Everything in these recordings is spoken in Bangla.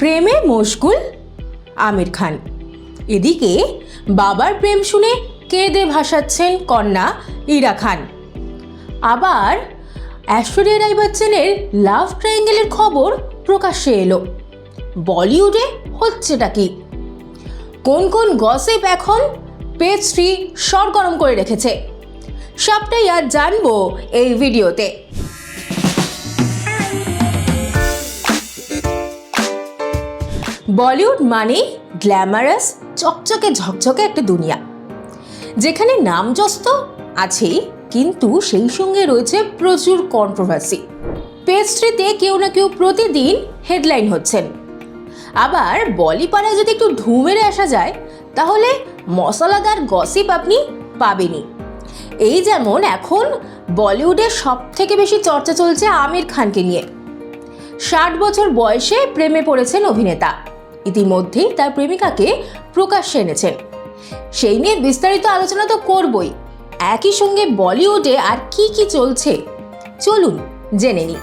প্রেমে মশগুল আমির খান। এদিকে বাবার প্রেম শুনে কেঁদে ভাসাচ্ছেন কন্যা ইরা খান। আবার ঐশ্বরিয়া রায় বচ্চনের লাভ ট্রায়াঙ্গেলের খবর প্রকাশ্যে এলো। বলিউডে হচ্ছেটা কি? কোন কোন গসিপ এখন পেজ থ্রি সরগরম করে রেখেছে? সবটাই আজ জানব এই ভিডিওতে। বলিউড মানে গ্ল্যামারাস, চকচকে ঝকঝকে একটা দুনিয়া। যেখানে নামযশ তো আছেই, কিন্তু সেই সঙ্গে রয়েছে প্রচুর কন্ট্রোভার্সি পেস্ট্রিতে কেউ না কেউ প্রতিদিন হেডলাইন হচ্ছেন। আবার বলিপাড়ায় যদি একটু ঢু মেরে আসা যায়, তাহলে মশলাদার গসিপ আপনি পাবেনই। এই যেমন এখন বলিউডে সব থেকে বেশি চর্চা চলছে আমির খানকে নিয়ে। ষাট বছর বয়সে প্রেমে পড়েছেন অভিনেতা। ইতিমধ্যেই তার প্রেমিকাকে প্রকাশ্যে এনেছেন সেই নিয়ে বিস্তারিত আলোচনা তো করবই। একই সঙ্গে বলিউডে আর কি কি চলছে? চলুন জেনে নিই।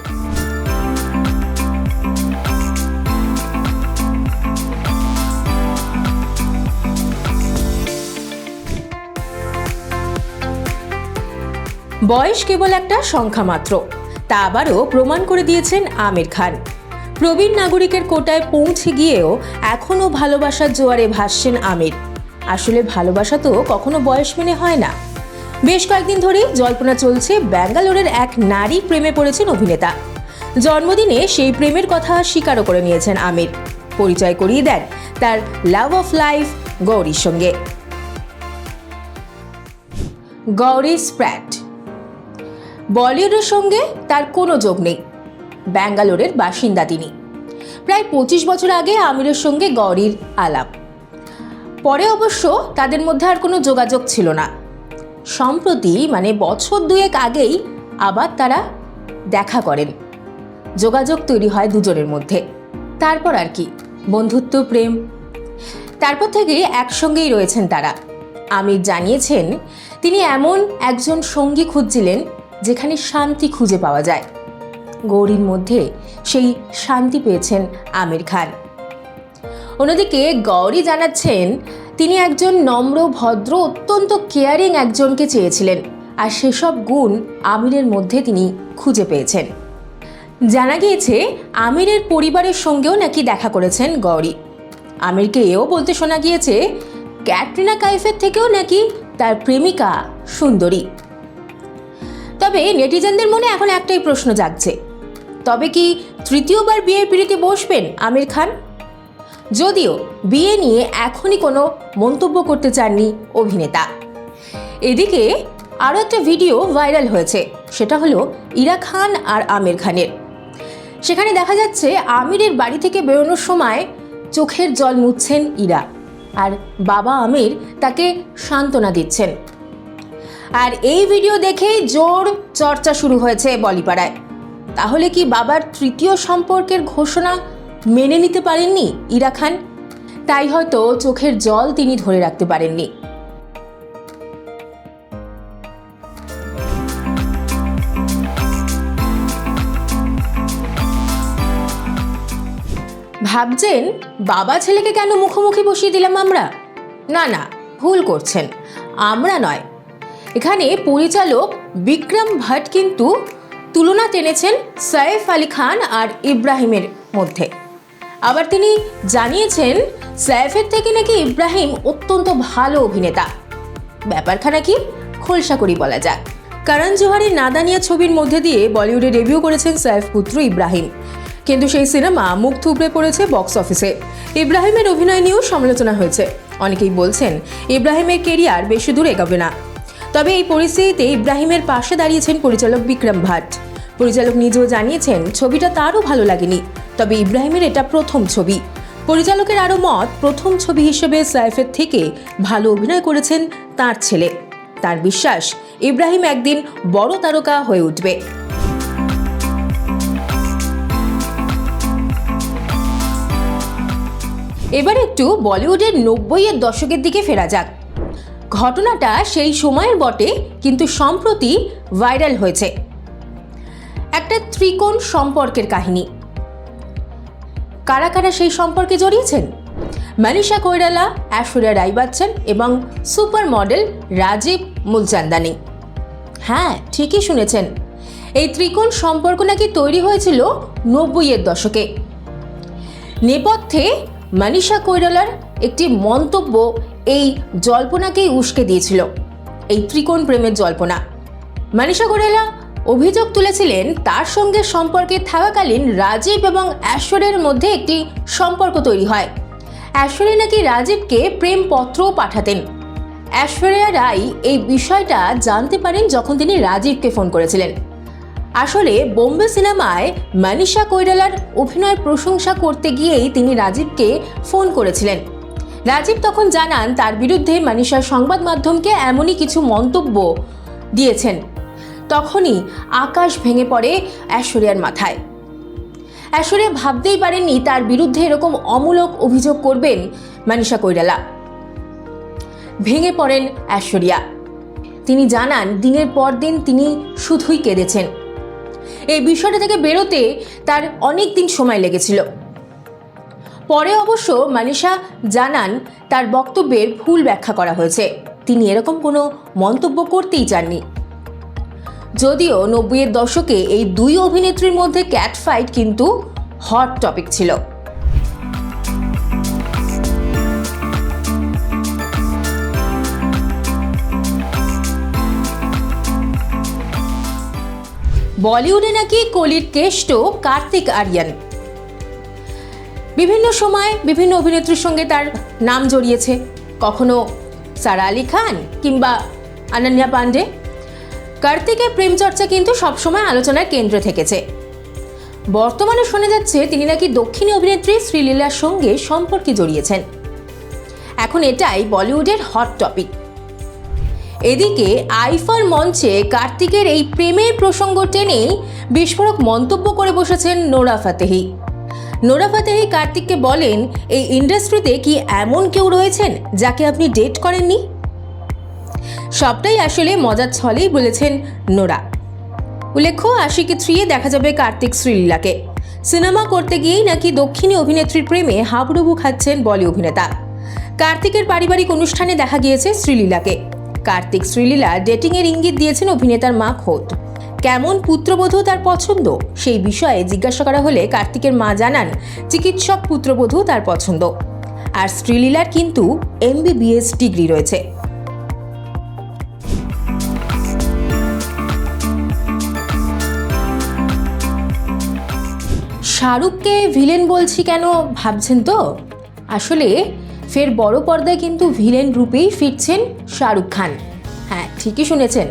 বয়স কেবল একটা সংখ্যা মাত্র তা আবারও প্রমাণ করে দিয়েছেন আমির খান। প্রবীণ নাগরিকের কোটায় পৌঁছে গিয়েও এখনও ভালোবাসার জোয়ারে ভাসছেন আমির। আসলে ভালোবাসা তো কখনো বয়স মেনে হয় না। বেশ কয়েকদিন ধরেই জল্পনা চলছে ব্যাঙ্গালোরের এক নারী প্রেমে পড়েছেন অভিনেতা। জন্মদিনে সেই প্রেমের কথা স্বীকারও করে নিয়েছেন আমির। পরিচয় করিয়ে দেন তার লাভ অফ লাইফ গৌরীর সঙ্গে। গৌরী স্প্র্যাট। বলিউডের সঙ্গে তার কোনো যোগ নেই। ব্যাঙ্গালোরের বাসিন্দা তিনি। প্রায় পঁচিশ বছর আগে আমিরের সঙ্গে গৌরীর আলাপ। পরে অবশ্য তাদের মধ্যে আর কোনো যোগাযোগ ছিল না। সম্প্রতি মানে বছর দুয়েক আগেই আবার তারা দেখা করেন। যোগাযোগ তৈরি হয় দুজনের মধ্যে। তারপর আর কি, বন্ধুত্ব, প্রেম। তারপর থেকে একসঙ্গেই রয়েছেন তারা। আমির জানিয়েছেন, তিনি এমন একজন সঙ্গী খুঁজছিলেন যেখানে শান্তি খুঁজে পাওয়া যায়। গৌরীর মধ্যে সেই শান্তি পেয়েছেন আমির খান। অন্যদিকে গৌরী জানাচ্ছেন, তিনি একজন নম্র, ভদ্র, অত্যন্ত কেয়ারিং একজনকে চেয়েছিলেন আর সেসব গুণ আমিরের মধ্যে তিনি খুঁজে পেয়েছেন। জানা গিয়েছে, আমিরের পরিবারের সঙ্গেও নাকি দেখা করেছেন গৌরী। আমিরকে এও বলতে শোনা গিয়েছে, ক্যাটরিনা কাইফের থেকেও নাকি তার প্রেমিকা সুন্দরী। তবে নেটিজেনদের মনে এখন একটাই প্রশ্ন জাগছে তবে কি তৃতীয়বার বিয়ের পিড়িতে বসবেন আমির খান? যদিও বিয়ে নিয়ে এখনই কোনো মন্তব্য করতে চাননি অভিনেতা। এদিকে আরও একটা ভিডিও ভাইরাল হয়েছে, সেটা হলো ইরা খান আর আমির খানের। সেখানে দেখা যাচ্ছে আমিরের বাড়ি থেকে বেরোনোর সময় চোখের জল মুছছেন ইরা আর বাবা আমির তাকে সান্ত্বনা দিচ্ছেন। আর এই ভিডিও দেখেই জোর চর্চা শুরু হয়েছে বলিপাড়ায়। তাহলে কি বাবার তৃতীয় সম্পর্কের ঘোষণা মেনে নিতে পারেননি ইরা খান? তাই হয়তো চোখের জল তিনি ধরে রাখতে পারেননি। ভাবছেন বাবা ছেলেকে কেন মুখোমুখি বসিয়ে দিলাম আমরা? না না, ভুল করছেন। আমরা নয়। এখানে পরিচালক বিক্রম ভট্ট কিন্তু তুলনা টেনেছেন সাইফ আলী খান আর ইব্রাহিমের মধ্যে। আবার তিনি জানিয়েছেন সৈফের থেকে নাকি ইব্রাহিম অত্যন্ত ভালো অভিনেতা। ব্যাপারখানা কি খোলসা করি বলা যাক। কারণ জোহারের নাদানিয়া ছবির মধ্যে দিয়ে বলিউডে ডেবিউ করেছেন সাইফ পুত্র ইব্রাহিম। কিন্তু সেই সিনেমা মুখ থুবড়ে পড়েছে বক্স অফিসে। ইব্রাহিমের অভিনয় নিয়েও সমালোচনা হয়েছে। অনেকেই বলছেন, ইব্রাহিমের কেরিয়ার বেশি দূর এগোবে না। তবে এই পরিস্থিতিতে ইব্রাহিমের পাশে দাঁড়িয়েছেন পরিচালক বিক্রম ভাট। পরিচালক নিজেও জানিয়েছেন, ছবিটা তারও ভালো লাগেনি, তবে ইব্রাহিমের এটা প্রথম ছবি। পরিচালকের আরও মত, প্রথম ছবি হিসেবে সাইফের থেকে ভালো অভিনয় করেছেন তার ছেলে। তার বিশ্বাস, ইব্রাহিম একদিন বড় তারকা হয়ে উঠবে। এবার একটু বলিউডের নব্বইয়ের দশকের দিকে ফেরা যাক। ঘটনাটা সেই সময়ের বটে, কিন্তু সম্প্রতি ভাইরাল হয়েছে। একটা ত্রিকোণ সম্পর্কের কাহিনী। কারা কারা সেই সম্পর্কে জড়িয়েছেন? মানিষা কৈরালা ঐশ্বরিয়া রাই বচ্চন এবং সুপার মডেল রাজীব মুলচান্দানি। হ্যাঁ ঠিকই শুনেছেন। এই ত্রিকোণ সম্পর্ক নাকি তৈরি হয়েছিল নব্বইয়ের দশকে। নেপথ্যে মানিষা কৈরালার একটি মন্তব্য এই জল্পনাকেই উস্কে দিয়েছিল। এই ত্রিকোণ প্রেমের জল্পনা। মানিষা কৈরালা অভিযোগ তুলেছিলেন, তার সঙ্গে সম্পর্কে থাকাকালীন রাজীব এবং ঐশ্বরের মধ্যে একটি সম্পর্ক তৈরি হয়। ঐশ্বরী নাকি রাজীবকে প্রেম পত্রও পাঠাতেন। ঐশ্বরিয়া রাই এই বিষয়টা জানতে পারেন যখন তিনি রাজীবকে ফোন করেছিলেন। আসলে বোম্বে সিনেমায় মানিষা কৈরালার অভিনয় প্রশংসা করতে গিয়েই তিনি রাজীবকে ফোন করেছিলেন। রাজীব তখন জানান, তার বিরুদ্ধে মানিষা সংবাদ মাধ্যমকে এমনই কিছু মন্তব্য দিয়েছেন। তখনই আকাশ ভেঙে পড়ে ঐশ্বরিয়ার মাথায়। ঐশ্বরিয়া ভাবতেই পারেননি তার বিরুদ্ধে এরকম অমূলক অভিযোগ করবেন মানিষা কৈরালা ভেঙে পড়েন ঐশ্বরিয়া। তিনি জানান, দিনের পর দিন তিনি শুধুই কেঁদেছেন। এই বিষয়টা থেকে বেরোতে তার অনেক দিন সময় লেগেছিল। পরে অবশ্য মানিষা জানান, তার বক্তব্যের ভুল ব্যাখ্যা করা হয়েছে। তিনি এরকম কোনো মন্তব্য করতেই চাননি। যদিও নব্বইয়ের দশকে এই দুই অভিনেত্রীর মধ্যে ক্যাট ফাইট কিন্তু হট টপিক ছিল। বলিউডে নাকি কলির কেষ্ট কার্তিক আরিয়ান। বিভিন্ন সময় বিভিন্ন অভিনেত্রীর সঙ্গে তার নাম জড়িয়েছে। কখনো সারা আলী খান কিংবা অনন্যা পান্ডে কার্তিকের প্রেম চর্চা কিন্তু সবসময় আলোচনার কেন্দ্রে থেকেছে। বর্তমানে শোনা যাচ্ছে তিনি নাকি দক্ষিণী অভিনেত্রী শ্রীলীলার সঙ্গে সম্পর্কে জড়িয়েছেন। এখন এটাই বলিউডের হট টপিক এদিকে আইফার মঞ্চে কার্তিকের এই প্রেমের প্রসঙ্গ টেনেই বিস্ফোরক মন্তব্য করে বসেছেন নোরা ফাতেহি। নোরা ফাতেহি কার্তিককে বলেন, এই ইন্ডাস্ট্রিতে কি এমন কেউ রয়েছেন যাকে আপনি ডেট করেননি? সবটাই আসলে মজার ছলেই বলেছেন নোরা। উল্লেখ্য, আশিকি থ্রিয়ে দেখা যাবে কার্তিক শ্রীলীলাকে। সিনেমা করতে গিয়েই নাকি দক্ষিণী অভিনেত্রীর প্রেমে হাবুডুবু খাচ্ছেন বলি অভিনেতা। কার্তিকের পারিবারিক অনুষ্ঠানে দেখা গিয়েছে শ্রীলীলাকে। কার্তিক শ্রীলীলা ডেটিংয়ের ইঙ্গিত দিয়েছেন অভিনেতার মা খোদ। কেমন পুত্রবধূ তার পছন্দ? সেই বিষয়ে জিজ্ঞাসা করা হলে কার্তিকের মা জানান, চিকিৎসক পুত্রবধূ তার পছন্দ। আর শ্রীলীলার কিন্তু এমবিবিএস ডিগ্রি রয়েছে। শাহরুখকে ভিলেন বলছি কেন ভাবছেন তো? আসলে ফের বড় পর্দায় কিন্তু ভিলেন রূপেই ফিরছেন শাহরুখ খান। হ্যাঁ ঠিকই শুনেছেন।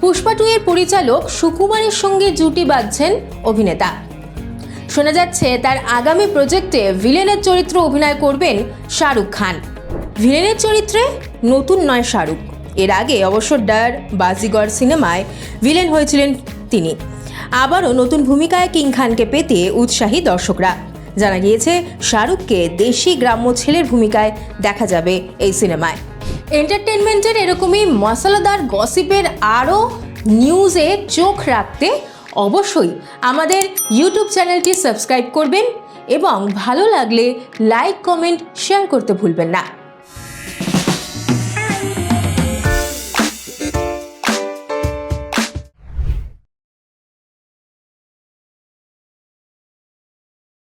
পুষ্পা টু এর পরিচালক সুকুমারের সঙ্গে জুটি বাঁধছেন অভিনেতা। শোনা যাচ্ছে তার আগামী প্রজেক্টে ভিলেনের চরিত্র অভিনয় করবেন শাহরুখ খান। ভিলেনের চরিত্রে নতুন নয় শাহরুখ। এর আগে অবশ্য ডার, বাজিগর সিনেমায় ভিলেন হয়েছিলেন তিনি। আবারও নতুন ভূমিকায় কিং খানকে পেতে উৎসাহী দর্শকরা। জানা গিয়েছে, শাহরুখকে দেশি গ্রাম্য ছেলের ভূমিকায় দেখা যাবে এই সিনেমায়। এন্টারটেনমেন্টের এরকমই মশলাদার গসিপের আরও নিউজে চোখ রাখতে অবশ্যই আমাদের ইউটিউব চ্যানেলটি সাবস্ক্রাইব করবেন এবং ভালো লাগলে লাইক, কমেন্ট, শেয়ার করতে ভুলবেন না।